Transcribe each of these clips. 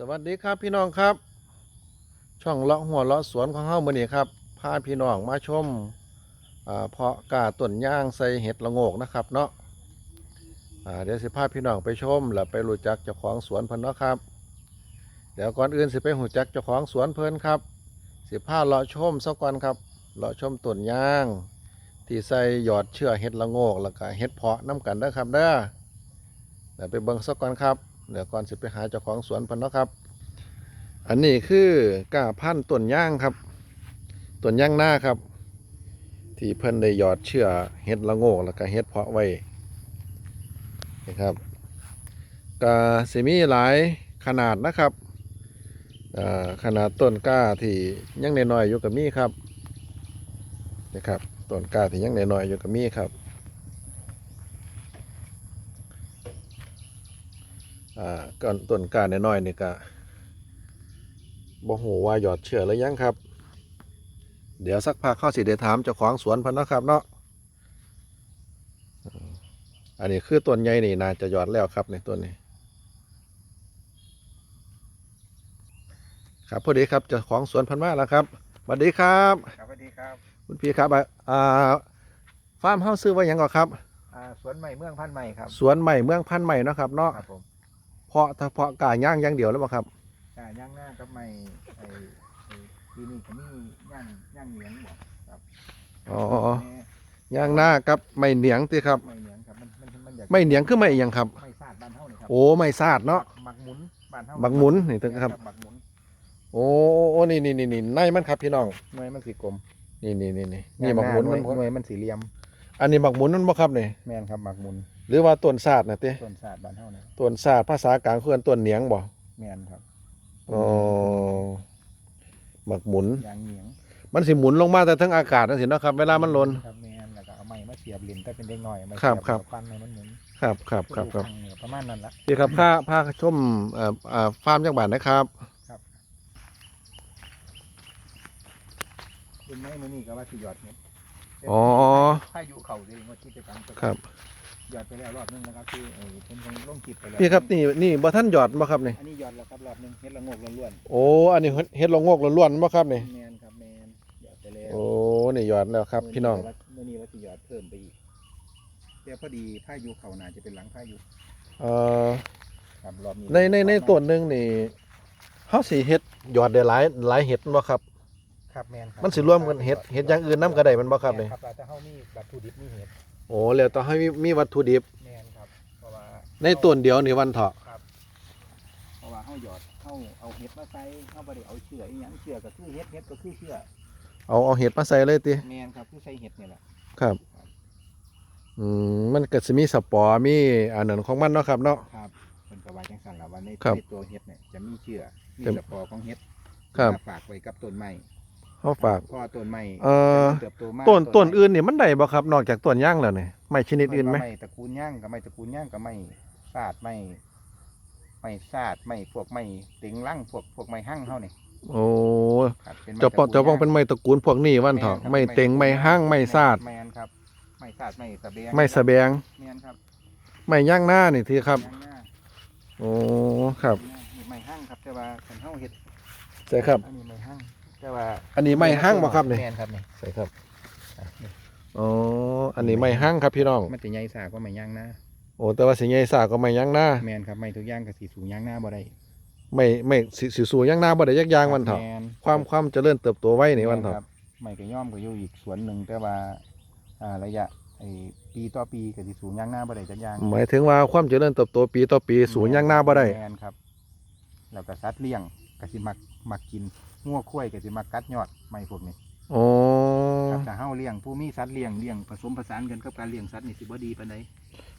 สวัสดีครับพี่น้องครับ ช่องเลาะหัวเลาะสวนของเฮามื้อนี้ครับพาพี่น้องมาชมเพาะกาต้นย่างใส่เห็ดละโงกนะครับเนาะเดี๋ยวสิพาพี่น้องไปชมแล้วไปรู้จักเจ้าของสวนเพิ่นเนาะครับ เดี๋ยวก่อนอื่นสิไปรู้จักเจ้าของสวนเพิ่นครับ สิพาเลาะชมซะก่อนครับเลาะชมต้นย่าง ที่ใส่หยอดเชื้อเห็ดละโงกแล้วก็เห็ดเพาะน้ำกันเด้อครับเด้อเดี๋ยวไปเบิ่งซะก่อนครับ เดี๋ยวก่อนสิไปหาเจ้าของสวนเพิ่นเนะครับ อันนี้คือกาพันธุ์ต้นย่างครับต้นย่างหน้าครับ ที่เพิ่นได้หยอดเชื้อเห็ดละโงกแล้วก็เห็ดเพาะไว้นะครับก็สิมีหลายขนาดนะครับขนาดต้นกล้าที่ยังน้อยๆอยู่กับมีครับนะครับต้นกล้าที่ยังน้อยๆอยู่กับมีครับ อ่าก่อนต้นกล้าน้อยๆนี่ก็บ่ฮู้ว่าหยอดเชื้อหรือยังครับ เดี๋ยวสักพักเข้าสิได้ถามเจ้าของสวนเพิ่นเนาะครับเนาะอืมอันนี้คือต้นใหญ่นี่น่าจะหยอดแล้วครับในต้นนี้ ครับพอดีครับเจ้าของสวนเพันมาแล้วครับสวัสดีครับครับสวัสดีครับ คุณพี่ครับอ่าอ่าฟาร์มเฮาซื้อไว้หยังก่อนครับ อ่าสวนใหม่เมืองพันธุ์ใหม่ครับ สวนใหม่เมืองพันธุ์ใหม่เนาะครับเนาะครับผม เพาะเฉพาะกาย่างอย่างเดียวแล้วบ่ครับอ่าย่างหน้ากับใหม่ไอ้ไอ้ปีนี้ก็มีย่างย่างเหนียงบอกครับอ๋อแม่ย่างหน้ากับไม่เหนียงติครับไม่เหนียงครับมันมันมันอยากไม่เหนียงคือไม่หยังครับไม่ซาดบ้านเฮานี่ครับโอ้ไม่ซาดเนาะหมักหมุนบ้านเฮาหมักหมุนนี่ตึงครับหมักหมุนโอ้โอ้นี่นี่นี่นี่ในมันครับพี่น้องหน่วยมันสีกลมนี่นี่นี่นี่นี่หมักหมุนหน่มัวนยหน่วยมันสีเหลี่ยม อันนี้หมักหมุนนั่นบ่ครับนี่แม่นครับหมักหมุน หรือว่าต้นซาดนะติต้นซาดบ้านเฮานี่ต้นซาดภาษากลางคือต้นเหนียงบ่แม่นครับอ๋อหมักหมุน ยางเหนียงมันสิหมุนลงมาแต่ทั้งอากาศนั่นสิเนาะครับ เวลามันหล่นครับแม่นแล้วก็เอาไม้มาเสียบลิ้นแต่เป็นเด็กน้อยมาครับเสียครับ ฟันให้มันหมุนครับครับครับครับลูกเนี่ยประมาณนั้นละพี่ครับค่าพาชมเอ่ออ่าฟาร์มจังหวัดนะครับ เป็นไม้มื้อนี้ก็ว่าสิหยอดเห็ดอ๋อ พายุเข้าเลยงดกิจกรรมครับ หยอดไปแล้วรอบหนึงนะครับที่เออเพิ่นคงลงคลิปไปแล้วพี่ครับนี่นี่บ่ท่านหยอดบ่ครับนี่อันนี้หยอดแล้วครับรอบหนึงเฮ็ดละโงกล้วนโอ้อันนี้เฮ็ดลงงอกล้วนๆบ่ครับนี่ๆแมนครับแมนหยอดไปแล้วโอ้นี่หยอดแล้วครับ พี่น้องมื้อนี้ว่าสิหยอดเพิ่มไปอีกแต่พอดีพายุเข้าน่าจะเป็นหลังพายุเอ่อครับรอบนี้ในในในต้นหนึงนี่เฮาสิเฮ็ดหยอดได้หลายหลายเห็ดบ่ครับ ครับแมนครับมันสิรวมกันเห็ดเห็ดอย่างอื่นนํก็ได้แมันบ่ครับนี่ แม่นครับแต่เฮามีวัตถุดิบมีเห็ด โอ้แล้วต้องให้มีมีวัตถุดิบ แมนครับเพราะว่าในต้นเดียวนี่วันเถาะครับเพราะว่าเฮาหยอดเฮาเอาเห็ดมาใส่เฮาบ่ได้เอาเชื่ออีหยังเชื่อก็คือเห็ดเห็ดก็คือเชื่อเอาเอาเห็ดมาใส่เลยติแมนครับคือใส่เห็ดนี่แหละครับอืมมันก็สิมีสปอร์มีอันนั้นของมันเนาะครับเนาะ ครับเป็นกระวาจังสันละว่าในครับในตัวเห็ดเนี่ยจะมีเชื่อมีครับสปอร์ของเห็ดครับ มาฝากไว้กับต้นไม้ เฮาฝากเพราะว่าต้นไม้เอ่อ เติบโตมากต้นต้นไม้อื่นนี่มันได้บ่ครับ นอกจากต้นย่างแล้วนี่ไม่ชนิดอื่นไหมไม้ตระกูลย่างกับไม้ตระกูลย่างกับไม้ซาดไม้ไม้ซาดไม้พวกไม้ติงลั่งพวกพวกไม้หั่งเฮานี่โอ้ครับเป็นไม้เจะปองตรเจะปองย่เป็นไม้ตระกูลพวกนี้วันเถาะแนครับไม่เต็งไม่ห้างไม่ซาด แมนครับไม้ซาดไม้ตะเบียงไม่สะแบง แมนครับไม่ย่างหน้านี่ทีครับ ย่างหน้าโอ้ครับนี่ไม้หั่งครับแต่ว่าคันเฮาเฮ็ดใช่ครับ อันนี้ไม้หั่ง แต่ว่าอันนี้ไม่ห้างบ่ครับนี่แมนครับนี่ใช่ครับอะนี่อ๋ออันนี้ไม่ห้างครับพี่น้องมันจะใหญ่สากว่าไม้ย่างหน้าโอ้แต่ว่าสิใหญ่สาก็ไม่ย่างหน้าแมนครับไม้ทุกอย่างก็สีสูงย่างหน้าบ่ได้ไม่ไม่สิสิสู่ย่างหน้าบ่ได้ยักอยางวันเถาะแมนความความเจริญเติบโตไว้ในวันคเถาะรับไม่ก็ย่อมก็อยู่อีกสวนหนึ่งแต่ว่าอ่าระยะไอ้ปีต่อปีก็สิสูงย่างหน้าบ่ได้จักอย่างหมายถึงว่าความเจริญเติบโตปีต่อปีสู่ย่างหน้าบ่ได้แมนครับแล้วก็สัตว์เลี้ยงก็สิมักมักกิน งัวควายก็สิมักกัดยอดไม้พวกนี้โอ้ครับถ้าเฮาเลี้ยงผู้มีสัตว์เลี้ยงเลี้ยงผสมผสานกันกับการเลี้ยงสัตว์นี่สิบ่ดีปานใด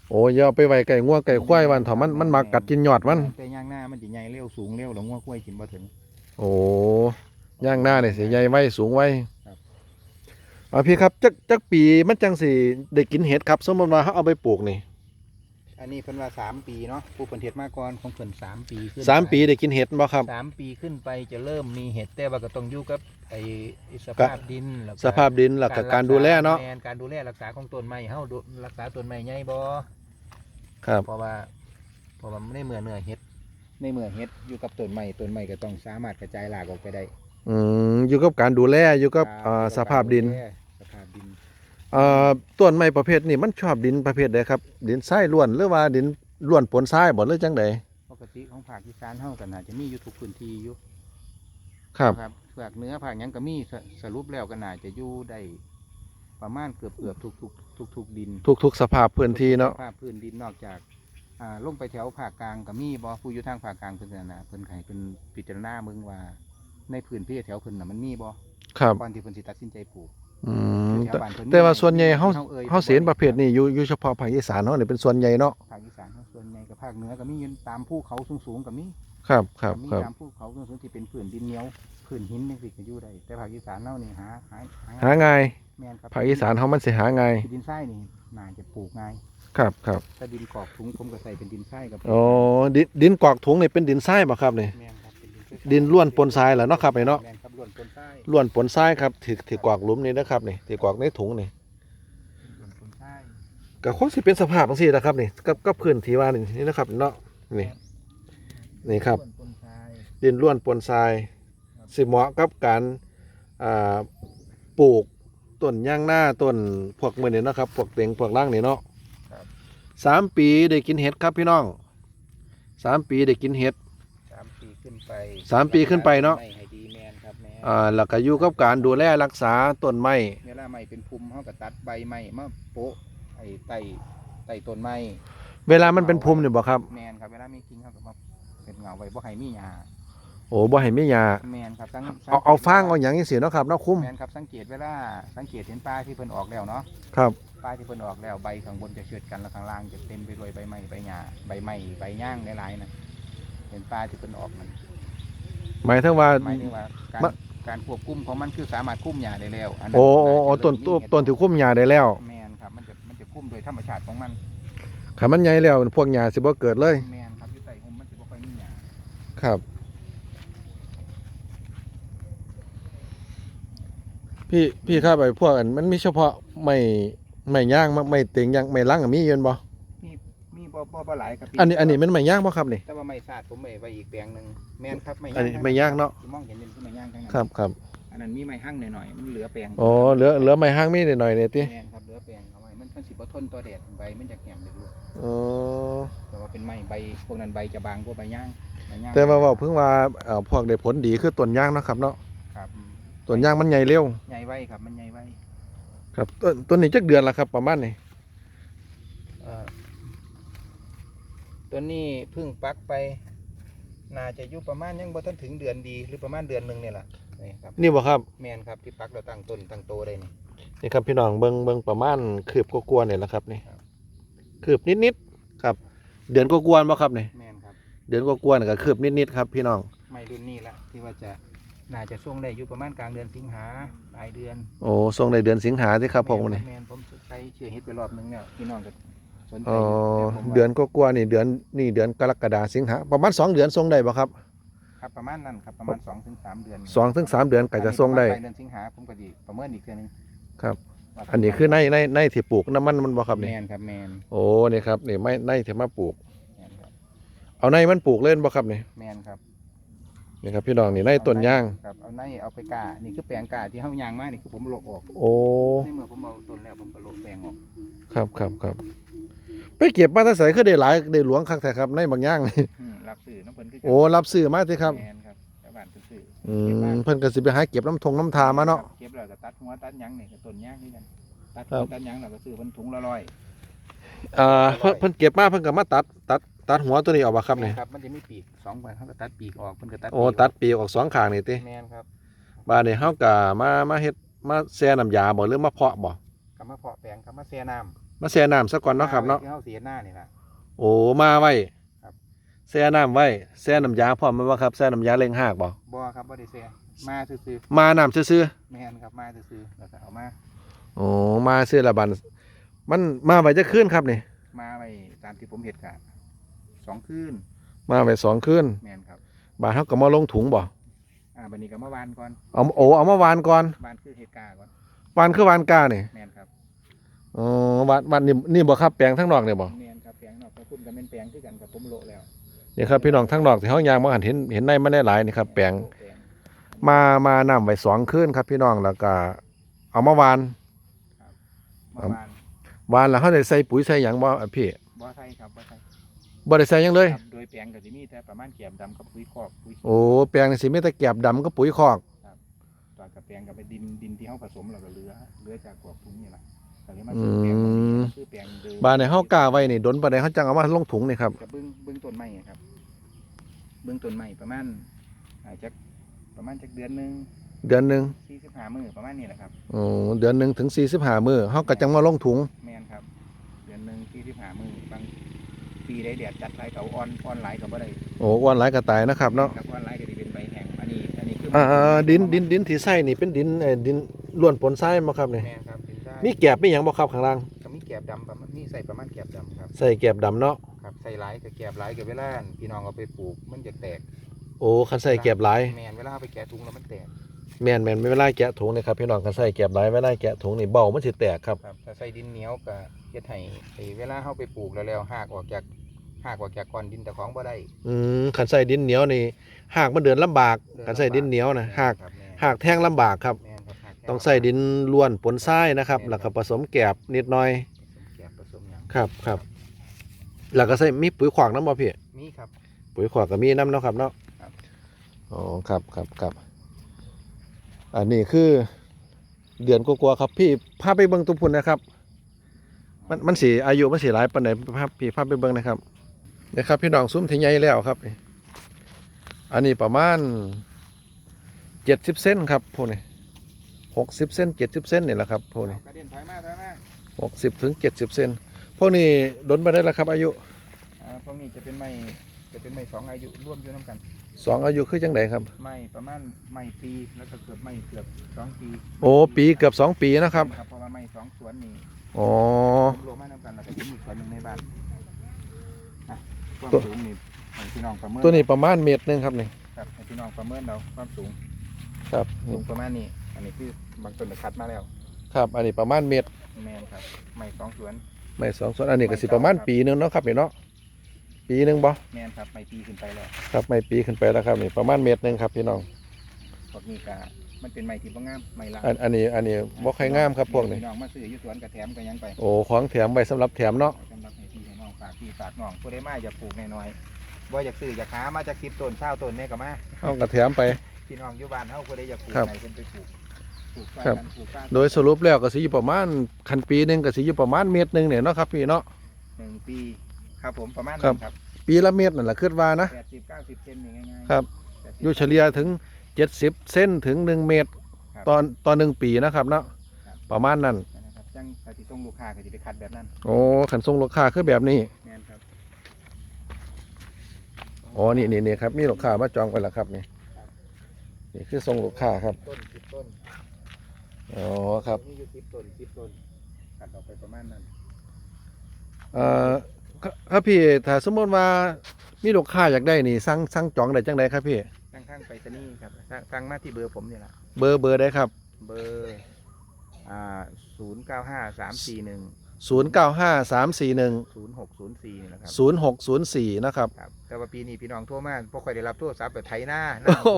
โอ้อย่าเอาไปไว้ไก่งัวไก่ควายวันเถาะมันมันมักกัดกินยอดมัน แต่ย่างหน้ามันสิใหญ่เร็วสูงเร็วแล้วงัวควายกินบ่ถึง โอ้ย่างหน้าเนี่ยสิใหญ่ไว้สูงไว้ครับ อ่าพี่ครับจักจักปีมันจังสิได้กินเห็ดครับ สมมติว่าเขาเอาไปปลูกนี่ อันนี้เพิ่นว่าสามปีเนาะผู้เพิ่นเฮ็ดมาก่อนของเพิ่นสามปีขึ้นสามปีได้กินเห็ดบ่ครับ สามปีขึ้นไปจะเริ่มมีเห็ดแต่ว่าก็ต้องอยู่กับไอ้ไอ้สภาพดินแล้วก็สภาพดินหลักกับการดูแลเนาะแม่การดูแลรักษาของต้นไม้เฮาดูรักษาต้นไม้ใหญ่บ่ครับเพราะว่าเพราะว่าไม่ได้เหมือนเนื้อเห็ดในเมื่อเฮ็ดอยู่กับต้นไม้ต้นไม้ก็ต้องสามารถกระจายรากออกไปได้ อืมอยู่กับการดูแลอยู่กับครับอ่าสภาพดินสภาพดินเอ่อ ต้นไม้ประเภทนี้มันชอบดินประเภทใดครับ ดินทรายล้วนหรือว่าดินล้วนปนทรายบ่หรือจังใดปกติของภาคอีสานเฮาก็น่าจะมีอยู่ทุกพื้นที่อยู่ครับครับภาคเหนือภาคหยังก็มีสสรุปแล้วก็น่าจะอยู่ได้ประมาณเกือบเกือบทุกทุกทุกทุกๆดิน ทุกๆสภาพพื้นที่เนาะภาพพื้นดินนอกจากอ่าลงไปแถวภาคกลางก็มีบ่ผู้อยู่ทางภาคกลางเพิ่นน่ะเพิ่นให้เพิ่นพิจารณาเบิ่งว่า ในพื้นที่แถวเพิ่นน่ะมันมีบ่ครับก่อนที่เพิ่นสิตัดสินใจปลูก อืมแถแต่วบ้านเพิ่นมีแต่ว่าส่วนใหญ่เฮาเอ่ยเฮาสิเห็นประเภทนี้อยู่อยู่เฉพาะภาคอีสานเฮานี่เป็นส่วนใหญ่เนาะภาคอีสานเฮาส่วนใหญ่กับภาคเหนือก็มีอยู่ตามภูเขาสูงๆก็มี ครับครับก็มีครับตามภูเขาสูงๆที่เป็นพื้นดินเหนียวพื้นหินจังซี่ก็อยู่ได้แต่ภาคอีสานเฮานี่หาหาหาง่ายแม่นครับภาคอีสานเฮามันสิหาง่ายดินทรายนี่น่าจะปลูกง่ายครับครับถ้าดินกอกถุงผมก็ใส่เป็นดินทรายกับอ๋อดินดินกอกถุงนี่เป็นดินทรายบ่ครับนี่ แม่นครับเป็นดินทรายดินล้วนปนทรายเหรอเนาะครับไอ้เนาะ แม่นครับ ล้วนปนทรายล้วนปนทรายครับที่ที่กอกหลุมนี่นะครับนี่ที่กอกในถุงนี่ล้วนปนทรายก็คงสิเป็นสภาพจังซี่นะครับนี่ก็ก็พื้นที่ว่านี่นี่นะครับเนาะนี่นี่ครับล้วนปนทรายดินล้วนปนทรายสิเหมาะกับการอ่าปลูกต้นย่างหน้าต้นพวกมือนี่เนาะครับพวกเต็งพวกล่างนี่เนาะครับสามปีได้กินเห็ดครับพี่น้องสามปีได้กินเห็ดสามปีขึ้นไปสามปีขึ้นไปเนาะไม่ให้ อ่าแล้วก็อยู่กับการดูแลรักษาต้นไม้เวลาไม้เป็นภูมิเขาก็ตัดใบไม้มาโปะไอ้ไต่ไต่ต้นไม้เวลามันเป็นภูมินี่บ่ครับ แมนครับเวลามีกิ่งเขาก็มาเป็นเงาไว้บ่ให้มีหญ้าโอ้บ่ให้มีหญ้าแมนครับสังเอาเอาฟางเอาหยังจังซี่เนาะครับเนาะคุ้มแมนครับสังเกตเวลาสังเกตเห็นปลาที่เพิ่นออกแล้วเนาะครับปลาที่เพิ่นออกแล้วใบข้างบนจะเชือดกันแล้วข้างล่างจะเต็มไปด้วยใบไม้ใบหญ้าใบไม้ใบย่างหลายๆนะเห็นปลาที่เพิ่นออกมันหมายถึงว่าหมายถึงว่าการมะ การควบคุมของมันคือสามารถคุมหญ้าได้แล้วนนั้นโอ้โอ้โอ้าจะต้นเริ่ต้นมมีต้นที่คุ้มหญ้าได้แล้วแมนครับมันจะมันจะคุมโดยธรรมชาติของมันคันมันใหญ่แล้วพวกหญ้าสิบ่เกิดเลย แมนครับอยู่ใต้ห่มมันจะบ่ค่อยมีหญ้าครับ พี่พี่ครับไอ้พวกอันมันมีเฉพาะไม่ไม่ย่างไม่ไม่เต็งย่างไม่ล้างอะมีเยินบ่มีมี บ่บ่บ่หลายครับพี่อันนี้อันนี้มันไม่ย่างบ่ครับนี่ แต่ว่าไม่สาดผมไม่ไว้อีกแปลงหนึงแมนครับไม่อันนี้ไม่ย่างเนาะ ที่มองเห็นเป็นคือไม่ย่างทั้งนั้นครับครับอันนั้นมีไม้หั่งหน่อยๆมันเหลือแปลงอ๋อเหลือเหลือไม่ห้างมีหน่อยๆเนี่ยติแมนครับเหลือแปลงเอาไว้มันมันสิบ่ทนต่อแดดใบมันจะแข็งเด็กลูกอ๋อแต่ว่าเป็นไม้ใบพวกนั้นใบจะบางกว่าใบย่างใบย่างแต่ว่าเว่าเพิ่งว่าเอ่อพวกได้ผลดีคือต้นย่างเนาะครับเนาะครับต้นย่างมันใหญ่เร็ว ใหญ่ไว้ครับมันใหญ่ไว้ครับต้นต้นนี้จักเดือนละครับประมาณนี้ เอ่อ ตัวนี้เพึ่งปักไป น่าจะอยู่ประมาณยังบ่ทันถึงเดือนดีหรือประมาณเดือนหนึ่งเนี่ยแหละนี่ครับนี่บ่ครับแมนครับที่ปักเราตั้งต้นตั้งโตได้นี่ นี่ครับพี่น้องเบิ่งเบิ่งประมาณคืบกว่าๆนี่แหละครับนี่ครับ คืบนิดๆครับ เดือนกว่าๆบ่ครับนี่แมนครับ เดือนกว่าๆนี่ก็คืบนิดๆครับพี่น้องไม่รุ่นนี้ละที่ว่าจะน่าจะช่วงได้อยู่ประมาณกลางเดือนสิงหาปลายเดือนโอ้ทรงในเดือนสิงหาที่ครับผมนี่แมนผมใช้เชื่อเฮ็ดไปรอบนึงเนี่ยพี่น้องก็ สนใจอ๋อแต่ผมว่าเดือนกว่าๆนี่เดือนนี่เดือนกรกฎาสิงหาประมาณสองเดือนทรงได้บ่ครับครับประมาณนั้นครับประมาณสองถึงสามเดือนสองถึงสามเดือนก็จะทรงได้ ปลายเดือนสิงหาผมก็ดีประเมินอีกเทื่อนึงครับ ว่าอันนี้คือในในในที่ปลูกน้ำมันมันบ่ครับแมนี่นครับแมนโอ้นี่ครับนี่ไม่ในที่มาปลูก แมนครับเอาในมันปลูกเล่นบ่ครับนี่แมนครับนี่ครับพี่น้องนี่ในต้นย่าง ครับเอาในเอาไปกานี่คือแปลงกาที่เฮายางมานี่คือผมโลกออกโอ้ในเมื่อผมเอาต้นแล้วผมก็โลกแปลงออก ครับครับครับ ไปเก็บมาแต่ใส่คือได้หลายได้หลวงคักแต่ครับ ในบางย่างนี่อืมรับซื้อน้ำเพิ่นคือโอ้รับซื้อมาสิครับแมนครับชาวบ้านเพิ่นซื้ออืเก็บมมาเพิ่นก็สิไปหาเก็บน้ำทงน้ำทามาเนาะ เก็บแล้วก็ตัดหัวตัดหยังนี่ก็ต้นยางนี่กันตัดครัหัวบตัดหยังแล้วก็ซื้อเพิ่นถุงละร้อยอ่าเพิ่นเพิ่นเก็บมาเพิ่นก็มาตัดตัดตัดหัวตัวนี้ออกบ่ครับนี่ครับมันจะมีปีกสองใบเขาก็ตัดปีกออกเพิ่นก็ตัดโอ้ปีกตัดปีกออกสองข้างนี่ติแมนครับบาดนี้เฮาก็มามาเฮ็ดมาแช่น้ำยาบ่หรือมาเพาะบ่ก็มาเพาะแปลงครับมาแช่น้ำ มาแช่น้ำซะก่อนเนาะครับเนาะที่เฮาเสียหน้านี่ล่ะ โอ้มาไว้ครับ แช่น้ำไว้แช่น้ำยาพร้อมแมันว่าครับแช่น้ำยาเล็งหากบ่บ่ครับบ่ได้แช่มาซื่อมาน้ำซื่อๆแมนครับมาซื่อๆแล้วก็เอามา ๆโอ้มาซื่อละบันมันมาไว้จะคืนครับนี่มาไว้ตามที่ผมเฮ็ดกะสองคืนมาไว้สองคืนแมนครับ บาดเฮาก็มาลงถุงบ่อ่าบัดนี้ก็มาวานก่อนเอาโอ้เอามาวานก่อนวานคือเฮ็ดกาก่อนวานคือวานกานี่แมนครับ อ๋อวานวานนี่นี่บ่ครับแปลงทั้งนอกนี่บ่แมนครับแปลงนอกก็คุณก็แม่นแปลงคือกันกับผมโละแล้วนี่ครับพี่น้องทั้งนอกที่เฮายางมาหันเห็นเห็นในมันได้หลายนี่ครับแปลงแปลงมามานํไว้สองคืนครับ พี่น้องแล้วก็เอามาหวานเมื่อวานหวานแล้วเฮาได้ใส่ปุ๋ยใส่หยังบ่อะพี่บ่ใช่ครับบ่ใช่บ่ได้ใส่หยังเลยครับโดยแปลงก็สิมีแต่ประมาณแกบดำกับปุ๋ยคอกปุ๋ยโอ้แปลงนี่สิมีแต่แกบดำกับปุ๋ยคอกตอนกับแปลงกับไปดินดินที่เฮาผสมแล้วก็เหลือเหลือจากพวกถุงนี่ล่ะ ก็เลยมาอืซื้อแปลงมมาซื้อแปลงเดิมบ้านในเฮากล้าไว้นี่ดนปานใดเฮาจังเอามาลงถุงนี่ครับ กับเบื้องเบื้องต้นใหม่ครับ เบื้องต้นใหม่ประมาณอาจจะประมาณจักเดือนหนึงเดือนหนึง45มื้อประมาณนี้แหละครับโอ้เดือนหนึงถึง45มื้อเฮาก็จังมาลงถุง แม่นครับ เดือนหนึง45มื้อบางปีได้แดดจัดหลายเขาอ่อนอ่อนหลายก็บ่ได้โอ้อ้วนหลายก็ตายนะครับเนาะครับอ่อนหลายก็สิเป็นใบแห้งอันนี้อันนี้คืออ่าๆดินดินดินที่ใส่นี่เป็นดินเอ่อดินล้วนปนทรายบ่ครับนี่ แม่นครับเป็นได้ มีแกบมีหยังบ่ครับข้างล่างก็มีแกบดำประมาณนี่ใส่ประมาณแกบดำครับใส่แกบดำเนาะครับใส่หลายกับแกบหลายกับเวลาพี่น้องเอาไปปลูกมันจะแตกโอ้คันใส่แกบหลายแม่นเวลาเอาไปแกะถุงแล้วมันแตกแม่นแม่นเวลาแกะถุงนี่ครับพี่น้องคันใส่แกบหลายเวลาแกะถุงนี่เบ้ามันสิแตกครับครับถ้าใส่ดินเหนียวก็เฮ็ดให้ไอ้เวลาเฮาไปปลูกแล้วแล้วหากออกจากหากออกจากก้อนดินแต่ของบ่ได้อืมคันใส่ดินเหนียวนี่หากมันเดินลำบากคันใส่ดินเหนียวนะหากครับแม่นหากแท่งลำบากครับ แม่ ต้องใส่ดินล้วนปนทรายนะครับแล้วก็ผสมแกบนิดหน่อยแกบผสมหยังครับครับแล้วก็ใส่มีปุ๋ยขวากน้ำบ่พี่มีครับ ปุ๋ยขวากก็มีน้ำเนาะครับเนาะครับ อ๋อครับครับครับอันนี้คือ เดือนกว่าๆครับพี่พาไปเบิ่งตุ้พุ่นนะครับ มันมันสีอายุมันสีหลายปานไหนภาพพี่ภาพไปเบิ่งนะครับนี่ครับ พี่น้องซุ้มที่ใหญ่แล้วครับนี่อันนี้ประมาณเจ็ดสิบเซนครับพวกนี้ หกสิบเซนเจ็ดสิบเซนนี่แหละครับพวกนี้กระเด็นถอยมาถอยมาหกสิบถึงเจ็ดสิบเซนพวกนี้ดนไปได้แล้วครับ อายุอ่าพวกนี้จะเป็นไม้จะเป็นไม้สองอายุร่วมอยู่นํกันสองอายุคือจังไดครับไม้ประมาณไม้ปีแล้วก็เกือบไม้เกือบสองปีโอ้ปีเกือบสองปีนะครับเพราะว่าไม้สองสวนนี่อ๋อรวมมานํกันแล้วก็จะมีสวนหนึงในบ้านอะความตัวสูงนี่ให้พี่น้องประเมินตัวนี้ประมาณเมตรหนึงครับนี่ครับให้พี่น้องประเมินเราความสูงครับสูงประมาณนี้ อันนี้คือบางต้นก็คัดมาแล้วครับ อันนี้ประมาณเมตรแมนครับไม้สองสวน ไม่สองส่วนอันนี้ก็สิประมาณปีหนึงเนาะครับนี่เนาะปีหนึงบ่แมนครับไม้ปีขึ้นไปแล้วครับไม่ปีขึ้นไปแล้วครับนี่ประมาณเมตรหนึงครับพี่น้องพวกนี้ก็มันเป็นไม้ที่บ่งามไม้ลาอันอันนี้อันนี้บ่ค่อยงามครับพวกนี้พี่น้องมาซื้ออยู่สวนกระแถมก็ยังไปโอ้ของแถมไว้สำหรับแถมเนาะสำหรับให้พี่ให้น้องฝากพี่ฝากน้องผู้ใดมาอยากปลูกน้อยๆบ่อยากซื้ออยากหามาจากสิบต้นเช้าต้นแม่ก็มาเอากระแถมไป พี่น้องอยู่บ้านเฮาผู้ใดอยากปลูกครับ ไหนเพิ่นไปปลูกป ลูกฟ้าครับ กันปลูกฟ้าโดยสรุปแล้วก็สิอยู่ประมาณคันปีหนึงก็สิอยู่ประมาณเมตรหนึงเนี่ยเนาะครับพี่เนาะ หนึ่งปี ครับผมประมาณครันั้บนครับปีละเมตรนั่นแหละคิดว่านะ แปดสิบเก้าสิบเซนนี่ง่ายๆครับ80อยู่เฉลี่ยถึง 70 เส้นถึง 1 เมตรครับตอนตอนหนึ่งปีนะครับเนาะครับ ประมาณนั้น นะครับจังปฏิส่งลูกค้าก็จะไปคัดแบบนั้นโอ้ขันทรงราคาคือแบบนี้ แม่นครับอ๋อ นี่นี่นี่ครับ มีลูกค้ามาจองไปแล้วครับนี่ นี่คือทรงลูกค้าครับ ต้นสิบต้น อ๋อครับนี่อยู่สิบต้นสิบต้นคัดออกไปประมาณนั้นเอ่อครับครับพี่ถ้าสมมติว่ามีลูกค้าอยากได้นี่สั่งสั่งจองได้จังไดครับพี่ข้างๆไปรษณีย์ครับสั่งสั่งมาที่เบอร์ผมนี่แหละเบอร์เบอร์ได้ครับ เบอร์อ่าศูนย์เก้าห้าสามสี่หนึ่ง 095341 ศูนย์หกศูนย์สี่นี่แหละครับ0604 นะครับ ครับแต่ว่าปีนี้พี่น้องโทั่วมาพวกค่อยได้รับโทรศัพท์แบบไถหน้าหโอ้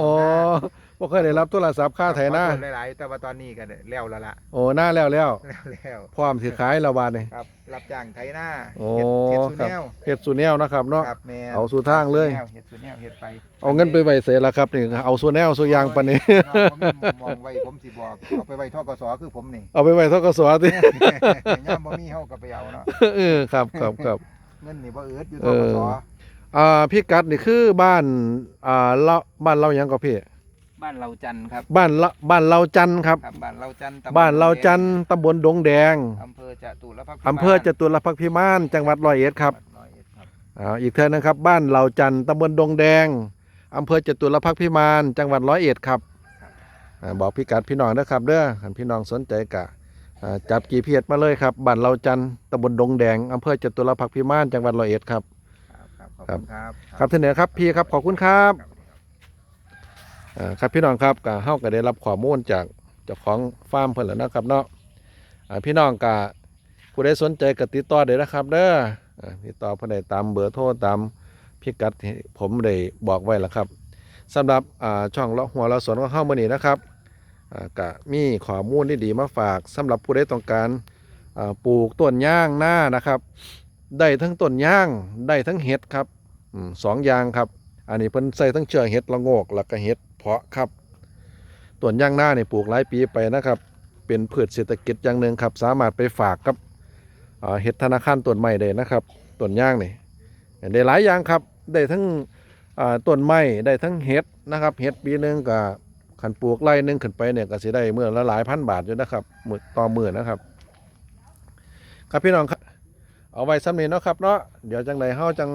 บ่เคยได้รับโทรศัพท์ค่าไถนาขอโทษหลายๆ แต่ว่าตอนนี้ก็ได้แล้วและละโอ้หน้าแล้วแล้ว แล้วแล้วพร้อมสิขายและบาดนี่ ครับ รับจ้างไถหน้าโอ้ เฮ็ดเฮ็ดสูครับแนวเฮ็ดสูแนวนะครับเนาะ ครับแม่นเอาสู่ทางเลย เฮ็ดสูแนวเฮ็ดไปเอาเงินไปไว้เสร็จแล้วครับนี่เอาส่วนแนวส่วนยางปานนี้ผมมองไว้ผมสิบอกเอาไปไว้ทกสคือผมนี่ เอาไปไว้ทกสติ ย่ามบ่มีเฮาก็ไปเอาเนาะเออครับครับครับเงินนี่บ่อืดอยู่เอทอกสอ่าพี่กัดนี่คือบ้านอ่าเราบ้านเราหยังก็พี่บ้านเราจันทร์ครับบ้านละบ้านเราจันทร์ครับ ครับบ้านเราจันทร์ตำลบ้านเราจันทร์ตำบลดงแดงอำเภอจตุรพักษ์พิมานอำเภอจตุรพักษ์พิมานจังหวัดร้อยเอ็ดครับร้อยเอ็ดครับ อ่าอีกเท่านะครับ บ้านเราจันทร์ตำบลดงแดงอำเภอจตุรพักษ์พิมานจังหวัดร้อยเอ็ดครับอ่าบอกพี่กัดพี่น้องนะครับเด้อคันพี่น้องสนใจกะอ่า จับกี่เพียรมาเลยครับบ้านเราจันทร์ตำบลดงแดงอำเภอจตุรพักษ์พิมานจังหวัดร้อยเอ็ดครับครับครับขอบคุณครับครับท่านเหนือครับพี่ครับขอบคุณครับอ่าครับพี่น้องครับก็เฮาก็ได้รับข้อมูลจากเจ้าของฟาร์มเพิ่นแล้วนะครับเนาะอ่าพี่น้องก็ผู้ใดสนใจก็ติดต่อได้นะครับ เด้ออ่าติดต่อเพิ่นได้ตามเบอร์โทรตามพิกัดที่ผมได้บอกไว้แล้วครับสำหรับอ่าช่องเลาะหัวเราะสวนของเฮามื้อนี้นะครับ ก็มีข้อมูลดีๆมาฝากสำหรับผู้ใดต้องการปลูกต้นย่างหน้านะครับ ได้ทั้งต้นย่างได้ทั้งเห็ดครับสองอย่างครับ อันนี้เพิ่นใส่ทั้งเชือกเห็ดละโงกแล้วก็เห็ดเพาะครับต้นย่างหน้าเนี่ปลูกหลายปีไปนะครับ เป็นพืชเศรษฐกิจอย่างหนึ่งครับ สามารถไปฝากกับเห็ดธนาคารต้นไม้ได้นะครับต้นย่างนี่ได้หลายอย่างครับ ได้ทั้งต้นไม้ได้ทั้งเห็ดนะครับเห็ดปีหนึ่งก็ ขันปลูกไร่หนึงขึ้นไปเนี่ยก็สิได้เมื่อละหลายพันบาทอยู่นะครับมือต่อมือนะครับ ครับพี่น้องครับ เอาไว้ซ้ำนี้เนาะครับเนาะเดี๋ยวจังไรเฮาจัง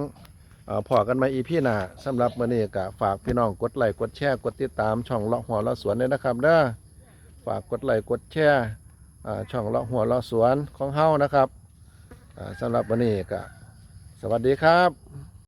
อพอกันมาอีพี่หนาสำหรับมื้อนี้ก็ฝากพี่น้องกดไลค์กดแชร์กดติดตามช่องเลาะหัวเลาะสวนด้วยนะครับเด้อฝากกดไลค์กดแชร์ช่องเลาะหัวเลาะสวนของเฮานะครับอ่าสำหรับวันนี้ก็สวัสดีครับ